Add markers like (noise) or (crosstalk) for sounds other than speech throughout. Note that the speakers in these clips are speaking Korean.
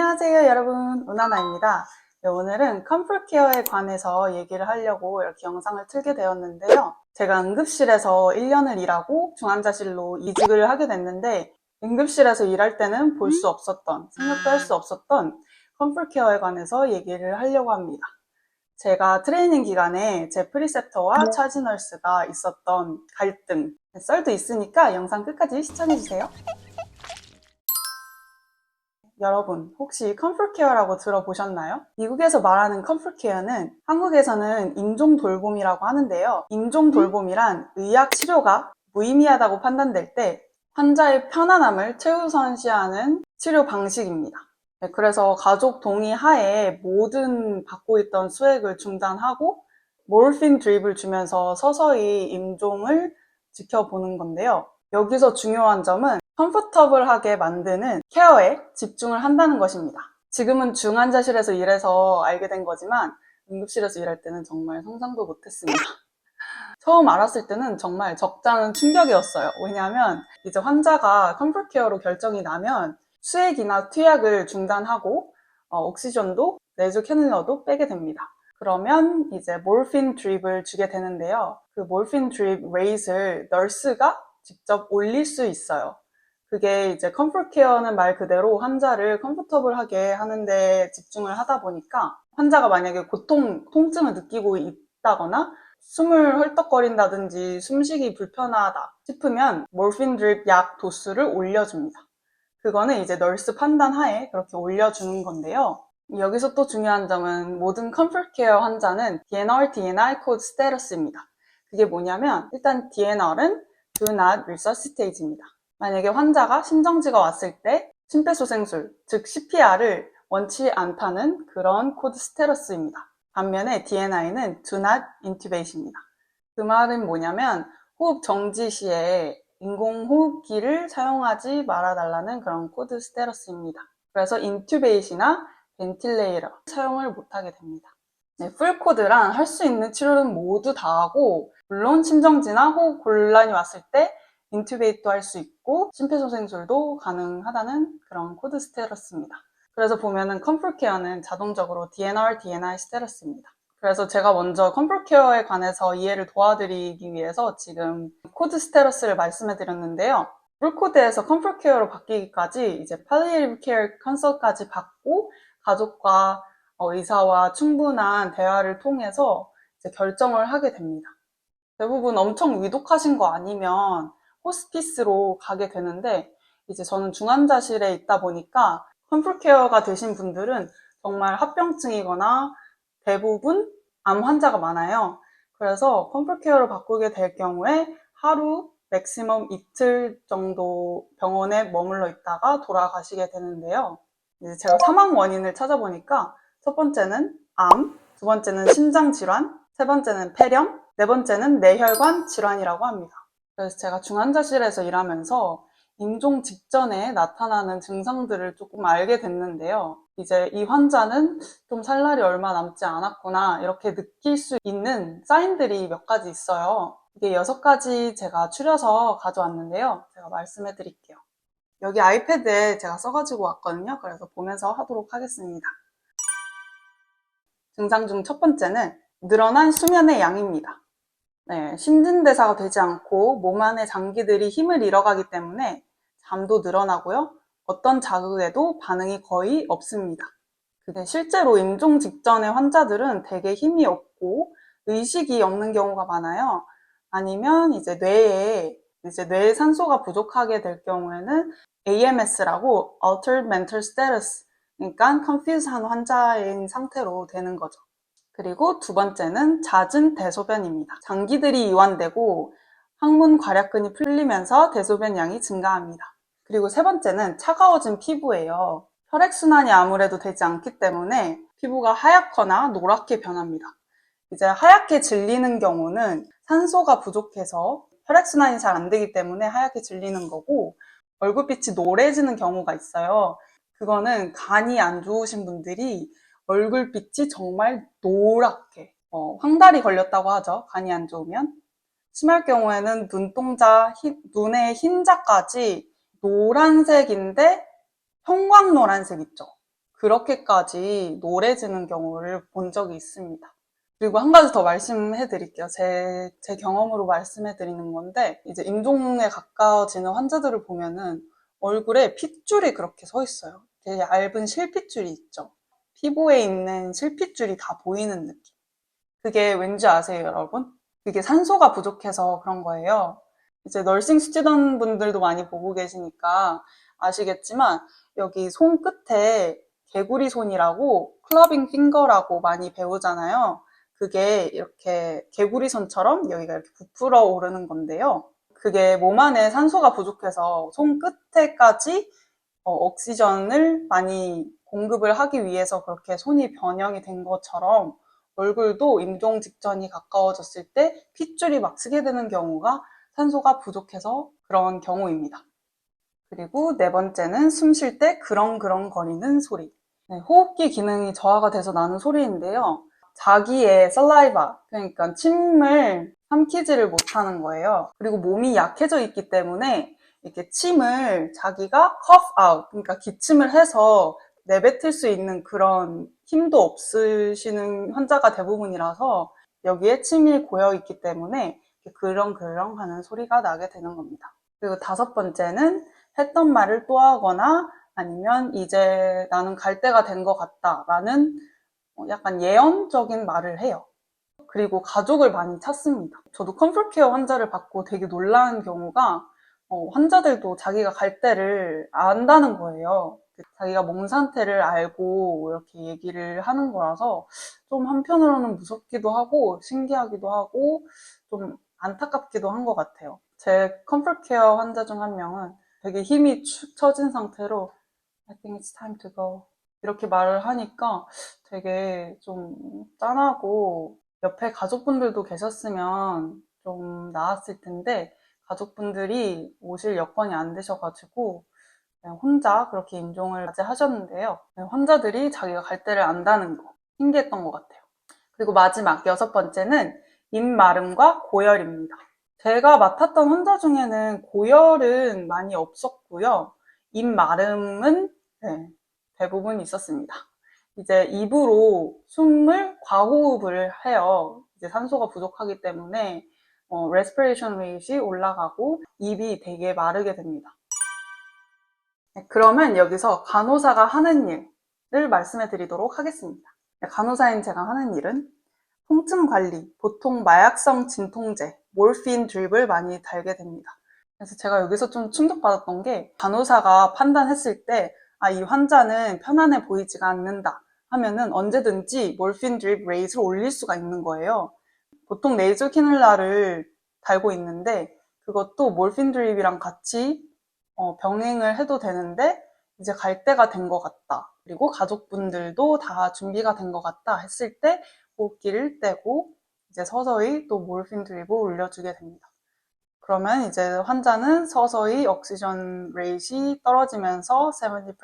안녕하세요, 여러분. 우나나입니다. 네, 오늘은 컴플 케어에 관해서 얘기를 하려고 이렇게 영상을 틀게 되었는데요. 제가 응급실에서 1년을 일하고 중환자실로 이직을 하게 됐는데, 응급실에서 일할 때는 볼 수 없었던, 생각도 할 수 없었던 컴플 케어에 관해서 얘기를 하려고 합니다. 제가 트레이닝 기간에 제 프리셉터와 차지 널스가 있었던 갈등, 썰도 있으니까 영상 끝까지 시청해주세요. 여러분, 혹시 컴플케어라고 들어보셨나요? 미국에서 말하는 컴플케어는 한국에서는 인종 돌봄이라고 하는데요. 인종 돌봄이란 의학 치료가 무의미하다고 판단될 때 환자의 편안함을 최우선시하는 치료 방식입니다. 네, 그래서 가족 동의 하에 모든 받고 있던 수액을 중단하고 몰핀 드립을 주면서 서서히 임종을 지켜보는 건데요. 여기서 중요한 점은 컴포터블하게 만드는 케어에 집중을 한다는 것입니다. 지금은 중환자실에서 일해서 알게 된 거지만 응급실에서 일할 때는 정말 상상도 못했습니다. (laughs) 처음 알았을 때는 정말 적잖은 충격이었어요. 왜냐하면 이제 환자가 컴포트 케어로 결정이 나면 수액이나 투약을 중단하고 어, 옥시전도 내주 캐뉼러도 빼게 됩니다. 그러면 이제 몰핀 드립을 주게 되는데요. 그 몰핀 드립 레이트를 널스가 직접 올릴 수 있어요. 그게 이제 컴포트 케어는 말 그대로 환자를 컴포터블하게 하는데 집중을 하다 보니까 환자가 만약에 고통, 통증을 느끼고 있다거나 숨을 헐떡거린다든지 숨쉬기 불편하다 싶으면 몰핀 드립 약 도수를 올려줍니다. 그거는 이제 널스 판단 하에 그렇게 올려주는 건데요. 여기서 또 중요한 점은 모든 컴포트 케어 환자는 DNR, DNI 코드 스테러스입니다. 그게 뭐냐면 일단 DNR은 Do Not Resuscitate입니다. 만약에 환자가 심정지가 왔을 때 심폐소생술, 즉 CPR을 원치 않다는 그런 코드 스테러스입니다. 반면에 DNI는 Do Not Intubate입니다. 그 말은 뭐냐면 호흡 정지 시에 인공호흡기를 사용하지 말아달라는 그런 코드 스테러스입니다. 그래서 인튜베이시나 벤틸레이터 사용을 못하게 됩니다. 네, 풀코드랑 할 수 있는 치료는 모두 다 하고 물론 심정지나 호흡 곤란이 왔을 때 인튜베이트도 할 수 있고 심폐소생술도 가능하다는 그런 코드 스테러스입니다. 그래서 보면은 컴플케어는 자동적으로 DNR, DNI 스테러스입니다. 그래서 제가 먼저 컴플케어에 관해서 이해를 도와드리기 위해서 지금 코드 스테러스를 말씀해 드렸는데요. 풀코드에서 컴플케어로 바뀌기까지 이제 팔리에이브 케어 컨설까지 받고 가족과 어, 의사와 충분한 대화를 통해서 결정을 하게 됩니다. 대부분 엄청 위독하신 거 아니면 호스피스로 가게 되는데 이제 저는 중환자실에 있다 보니까 컴플케어가 되신 분들은 정말 합병증이거나 대부분 암 환자가 많아요. 그래서 컴플케어로 바꾸게 될 경우에 하루 맥시멈 이틀 정도 병원에 머물러 있다가 돌아가시게 되는데요. 이제 제가 사망 원인을 찾아보니까 첫 번째는 암, 두 번째는 심장 질환, 세 번째는 폐렴, 네 번째는 뇌혈관 질환이라고 합니다. 그래서 제가 중환자실에서 일하면서 임종 직전에 나타나는 증상들을 조금 알게 됐는데요. 이제 이 환자는 좀 살 날이 얼마 남지 않았구나 이렇게 느낄 수 있는 사인들이 몇 가지 있어요. 이게 여섯 가지 제가 추려서 가져왔는데요. 제가 말씀해 드릴게요. 여기 아이패드에 제가 써가지고 왔거든요. 그래서 보면서 하도록 하겠습니다. 증상 중 첫 번째는 늘어난 수면의 양입니다. 네, 신진대사가 되지 않고 몸 안의 장기들이 힘을 잃어가기 때문에 잠도 늘어나고요. 어떤 자극에도 반응이 거의 없습니다. 근데 실제로 임종 직전의 환자들은 되게 힘이 없고 의식이 없는 경우가 많아요. 아니면 이제 뇌에 이제 뇌에 산소가 부족하게 될 경우에는 AMS라고 Altered Mental Status 그러니까 confuse한 환자인 상태로 되는 거죠. 그리고 두 번째는 잦은 대소변입니다. 장기들이 이완되고 항문 괄약근이 풀리면서 대소변 양이 증가합니다. 그리고 세 번째는 차가워진 피부예요. 혈액순환이 아무래도 되지 않기 때문에 피부가 하얗거나 노랗게 변합니다. 이제 하얗게 질리는 경우는 산소가 부족해서 혈액순환이 잘 안 되기 때문에 하얗게 질리는 거고 얼굴빛이 노래지는 경우가 있어요. 그거는 간이 안 좋으신 분들이 얼굴빛이 정말 노랗게 어, 황달이 걸렸다고 하죠. 간이 안 좋으면 심할 경우에는 눈동자, 흰- 눈의 흰자까지 노란색인데 형광 노란색 있죠. 그렇게까지 노래지는 경우를 본 적이 있습니다. 그리고 한 가지 더 말씀해 드릴게요. 제, 제 경험으로 말씀해 드리는 건데, 이제 임종에 가까워지는 환자들을 보면은 얼굴에 핏줄이 그렇게 서 있어요. 되게 얇은 실핏줄이 있죠. 피부에 있는 실핏줄이 다 보이는 느낌. 그게 왠지 아세요, 여러분? 그게 산소가 부족해서 그런 거예요. 이제 널싱 스튜던 분들도 많이 보고 계시니까 아시겠지만, 여기 손 끝에 개구리 손이라고 클러빙 핑거라고 많이 배우잖아요. 그게 이렇게 개구리 손처럼 여기가 이렇게 부풀어 오르는 건데요. 그게 몸 안에 산소가 부족해서 손 끝에까지 어, 옥시전을 많이 공급을 하기 위해서 그렇게 손이 변형이 된 것처럼 얼굴도 임종 직전이 가까워졌을 때 핏줄이 막 쓰게 되는 경우가 산소가 부족해서 그런 경우입니다. 그리고 네 번째는 숨 쉴 때 그렁그렁 거리는 소리. 네, 호흡기 기능이 저하가 돼서 나는 소리인데요. 자기의 살라이바, 그러니까 침을 삼키지를 못하는 거예요. 그리고 몸이 약해져 있기 때문에 이렇게 침을 자기가 cough out, 그러니까 기침을 해서 내뱉을 수 있는 그런 힘도 없으시는 환자가 대부분이라서 여기에 침이 고여 있기 때문에 그렁그렁 하는 소리가 나게 되는 겁니다. 그리고 다섯 번째는 했던 말을 또 하거나 아니면 이제 나는 갈 때가 된 것 같다라는 어, 약간 예언적인 말을 해요. 그리고 가족을 많이 찾습니다. 저도 컴플케어 환자를 받고 되게 놀란 경우가 어, 환자들도 자기가 갈 때를 안다는 거예요. 자기가 몸 상태를 알고 이렇게 얘기를 하는 거라서 좀 한편으로는 무섭기도 하고 신기하기도 하고 좀 안타깝기도 한 것 같아요. 제 컴플케어 환자 중 한 명은 되게 힘이 축 처진 상태로 I think it's time to go 이렇게 말을 하니까 되게 좀 짠하고 옆에 가족분들도 계셨으면 좀 나았을 텐데 가족분들이 오실 여건이 안 되셔가지고 혼자 그렇게 임종을 맞이하셨는데요. 환자들이 자기가 갈 때를 안다는 거 신기했던 것 같아요. 그리고 마지막 여섯 번째는 입 마름과 고열입니다. 제가 맡았던 환자 중에는 고열은 많이 없었고요. 입 마름은 네, 대부분 있었습니다. 이제 입으로 숨을 과호흡을 해요. 이제 산소가 부족하기 때문에 어, respiration rate이 올라가고 입이 되게 마르게 됩니다. 네, 그러면 여기서 간호사가 하는 일을 말씀해 드리도록 하겠습니다. 네, 간호사인 제가 하는 일은 통증 관리, 보통 마약성 진통제, 몰핀 드립을 많이 달게 됩니다. 그래서 제가 여기서 좀 충격받았던 게 간호사가 판단했을 때 아, 이 환자는 편안해 보이지가 않는다 하면은 언제든지 몰핀 드립 레이트를 올릴 수가 있는 거예요. 보통 레이저 키눌라를 달고 있는데 그것도 몰핀 드립이랑 같이 어, 병행을 해도 되는데 이제 갈 때가 된 것 같다. 그리고 가족분들도 다 준비가 된 것 같다 했을 때 호흡기를 떼고 이제 서서히 또 몰핀 드립을 올려주게 됩니다. 그러면 이제 환자는 서서히 옥시전 레이시 떨어지면서 70%,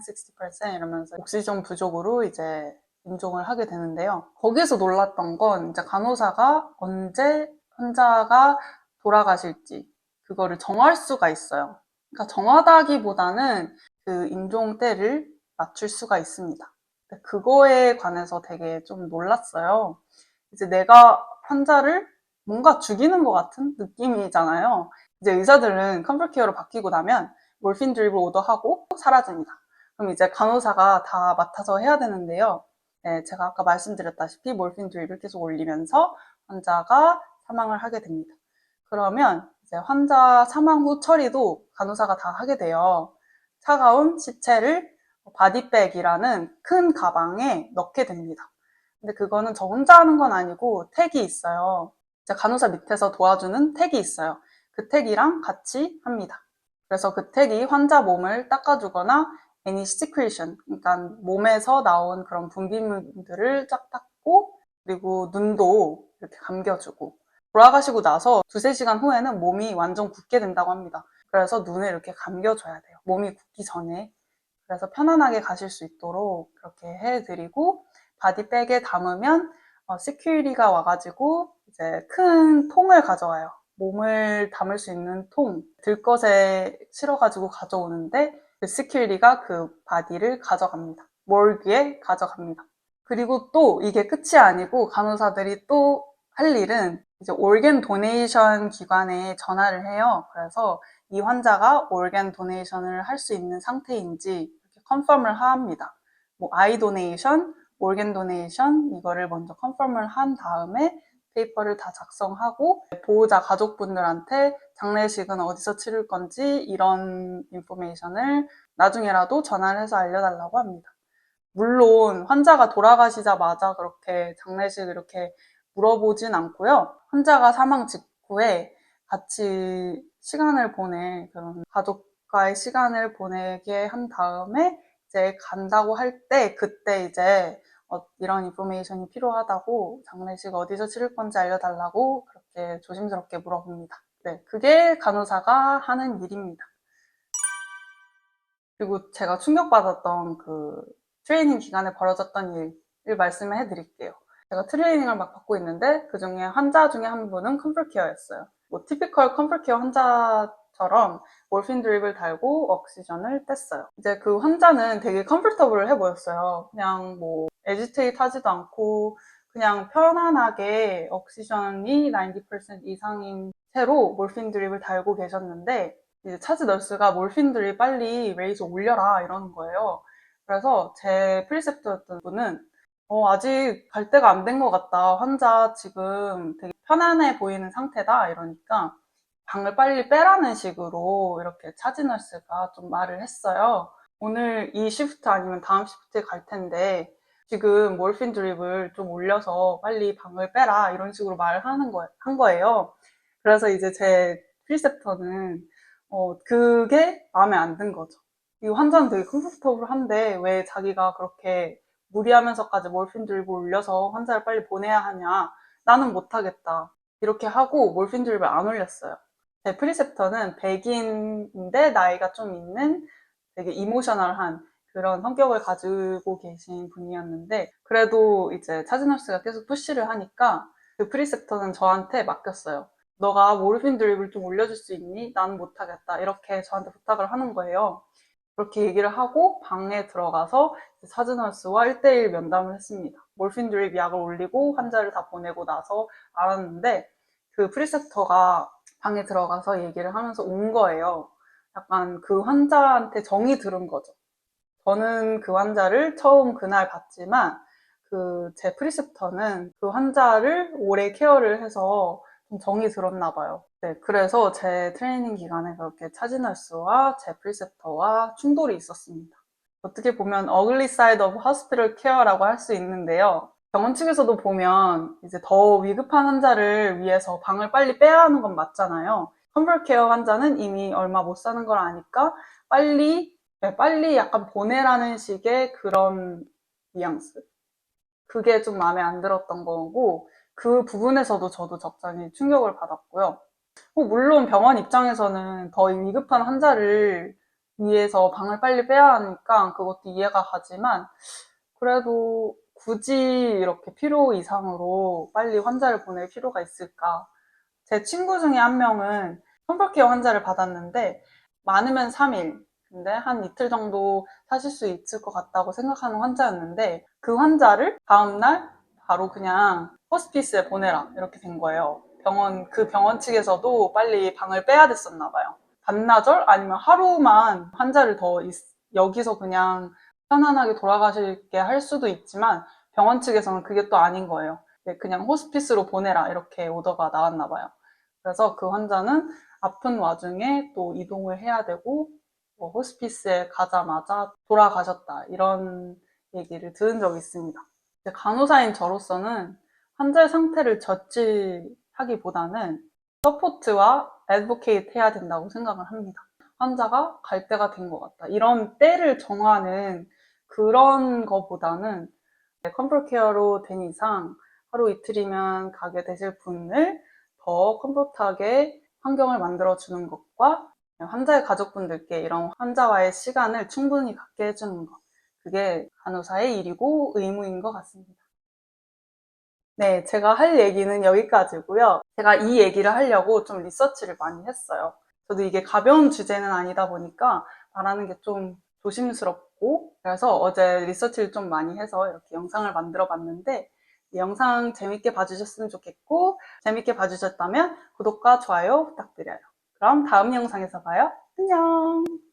60% 이러면서 옥시전 부족으로 이제 임종을 하게 되는데요. 거기서 놀랐던 건 이제 간호사가 언제 환자가 돌아가실지 그거를 정할 수가 있어요. 그러니까 정하다기보다는 그 임종 때를 맞출 수가 있습니다. 그거에 관해서 되게 좀 놀랐어요. 이제 내가 환자를 뭔가 죽이는 것 같은 느낌이잖아요. 이제 의사들은 컴플케어로 바뀌고 나면 몰핀 드립을 오더하고 사라집니다. 그럼 이제 간호사가 다 맡아서 해야 되는데요. 네, 제가 아까 말씀드렸다시피 몰핀 드립을 계속 올리면서 환자가 사망을 하게 됩니다. 그러면 환자 사망 후 처리도 간호사가 다 하게 돼요. 차가운 시체를 바디백이라는 큰 가방에 넣게 됩니다. 근데 그거는 저 혼자 하는 건 아니고 택이 있어요. 간호사 밑에서 도와주는 택이 있어요. 그 택이랑 같이 합니다. 그래서 그 택이 환자 몸을 닦아주거나 any secretion, 그러니까 몸에서 나온 그런 분비물들을 쫙 닦고 그리고 눈도 이렇게 감겨주고 돌아가시고 나서 두세 시간 후에는 몸이 완전 굳게 된다고 합니다. 그래서 눈을 이렇게 감겨줘야 돼요. 몸이 굳기 전에. 그래서 편안하게 가실 수 있도록 그렇게 해드리고 바디백에 담으면 어, 시큐리가 와가지고 이제 큰 통을 가져와요. 몸을 담을 수 있는 통, 들것에 실어가지고 가져오는데 그 시큐리가 그 바디를 가져갑니다. 몰그에 가져갑니다. 그리고 또 이게 끝이 아니고 간호사들이 또 할 일은 이제 올겐 도네이션 기관에 전화를 해요. 그래서 이 환자가 올겐 도네이션을 할 수 있는 상태인지 이렇게 컨펌을 합니다. 뭐 아이 도네이션, 올겐 도네이션 이거를 먼저 컨펌을 한 다음에 페이퍼를 다 작성하고 보호자 가족분들한테 장례식은 어디서 치를 건지 이런 인포메이션을 나중에라도 전화를 해서 알려달라고 합니다. 물론 환자가 돌아가시자마자 그렇게 장례식 이렇게 물어보진 않고요. 환자가 사망 직후에 같이 시간을 보내 그런 가족과의 시간을 보내게 한 다음에 이제 간다고 할 때 그때 이제 어, 이런 인포메이션이 필요하다고 장례식 어디서 치를 건지 알려달라고 그렇게 조심스럽게 물어봅니다. 네, 그게 간호사가 하는 일입니다. 그리고 제가 충격받았던 그 트레이닝 기간에 벌어졌던 일을 말씀을 해드릴게요. 제가 트레이닝을 막 받고 있는데 그 중에 환자 중에 한 분은 컴플케어였어요. 뭐 티피컬 컴플케어 환자처럼 몰핀 드립을 달고 옥시전을 뗐어요. 이제 그 환자는 되게 컴플터블해 보였어요. 그냥 뭐 에지테이트 하지도 않고 그냥 편안하게 옥시전이 90% 이상인 채로 몰핀 드립을 달고 계셨는데 이제 차즈 널스가 몰핀 드립 빨리 레이저 올려라 이러는 거예요. 그래서 제 프리셉터였던 분은 어, 아직 갈 때가 안 된 것 같다. 환자 지금 되게 편안해 보이는 상태다. 이러니까 방을 빨리 빼라는 식으로 이렇게 차지너스가 좀 말을 했어요. 오늘 이 시프트 아니면 다음 시프트에 갈 텐데 지금 몰핀 드립을 좀 올려서 빨리 방을 빼라. 이런 식으로 말을 하는 거, 한 거예요. 그래서 이제 제 프리셉터는 어, 그게 마음에 안 든 거죠. 이 환자는 되게 컴포터블한데 왜 자기가 그렇게 무리하면서까지 몰핀 들고 올려서 환자를 빨리 보내야 하냐. 나는 못하겠다. 이렇게 하고 몰핀 드립을 안 올렸어요. 제 프리셉터는 백인인데 나이가 좀 있는 되게 이모셔널한 그런 성격을 가지고 계신 분이었는데 그래도 이제 차즈너스가 계속 푸시를 하니까 그 프리셉터는 저한테 맡겼어요. 너가 모르핀 드립을 좀 올려줄 수 있니? 나는 못하겠다. 이렇게 저한테 부탁을 하는 거예요. 그렇게 얘기를 하고 방에 들어가서 사즈너스와 1대1 면담을 했습니다. 몰핀 드립 약을 올리고 환자를 다 보내고 나서 알았는데 그 프리셉터가 방에 들어가서 얘기를 하면서 온 거예요. 약간 그 환자한테 정이 들은 거죠. 저는 그 환자를 처음 그날 봤지만 그 제 프리셉터는 그 환자를 오래 케어를 해서 좀 정이 들었나 봐요. 네, 그래서 제 트레이닝 기간에 그렇게 차지널스와 제 프리셉터와 충돌이 있었습니다. 어떻게 보면 어글리 사이드 오브 호스피털 케어라고 할 수 있는데요. 병원 측에서도 보면 이제 더 위급한 환자를 위해서 방을 빨리 빼야 하는 건 맞잖아요. 컴플 케어 환자는 이미 얼마 못 사는 걸 아니까 빨리 네, 빨리 약간 보내라는 식의 그런 뉘앙스. 그게 좀 마음에 안 들었던 거고 그 부분에서도 저도 적잖이 충격을 받았고요. 뭐 물론 병원 입장에서는 더 위급한 환자를 위해서 방을 빨리 빼야 하니까 그것도 이해가 가지만 그래도 굳이 이렇게 필요 이상으로 빨리 환자를 보낼 필요가 있을까? 제 친구 중에 한 명은 컴플케어 환자를 받았는데 많으면 3일, 근데 한 이틀 정도 사실 수 있을 것 같다고 생각하는 환자였는데 그 환자를 다음날 바로 그냥 호스피스에 보내라 이렇게 된 거예요. 병원 그 병원 측에서도 빨리 방을 빼야 됐었나 봐요. 반나절 아니면 하루만 환자를 더 있- 여기서 그냥 편안하게 돌아가실게 할 수도 있지만 병원 측에서는 그게 또 아닌 거예요. 네, 그냥 호스피스로 보내라 이렇게 오더가 나왔나 봐요. 그래서 그 환자는 아픈 와중에 또 이동을 해야 되고 뭐 호스피스에 가자마자 돌아가셨다 이런 얘기를 들은 적이 있습니다. 간호사인 저로서는 환자의 상태를 저지 하기보다는 서포트와 애드보케이트 해야 된다고 생각을 합니다. 환자가 갈 때가 된 것 같다. 이런 때를 정하는 그런 거보다는 컴플 케어로 된 이상 하루 이틀이면 가게 되실 분을 더 컴포트하게 환경을 만들어 주는 것과 환자의 가족분들께 이런 환자와의 시간을 충분히 갖게 해주는 것. 그게 간호사의 일이고 의무인 것 같습니다. 네, 제가 할 얘기는 여기까지고요. 제가 이 얘기를 하려고 좀 리서치를 많이 했어요. 저도 이게 가벼운 주제는 아니다 보니까 말하는 게 좀 조심스럽고 그래서 어제 리서치를 좀 많이 해서 이렇게 영상을 만들어 봤는데 이 영상 재밌게 봐주셨으면 좋겠고 재밌게 봐주셨다면 구독과 좋아요 부탁드려요. 그럼 다음 영상에서 봐요. 안녕!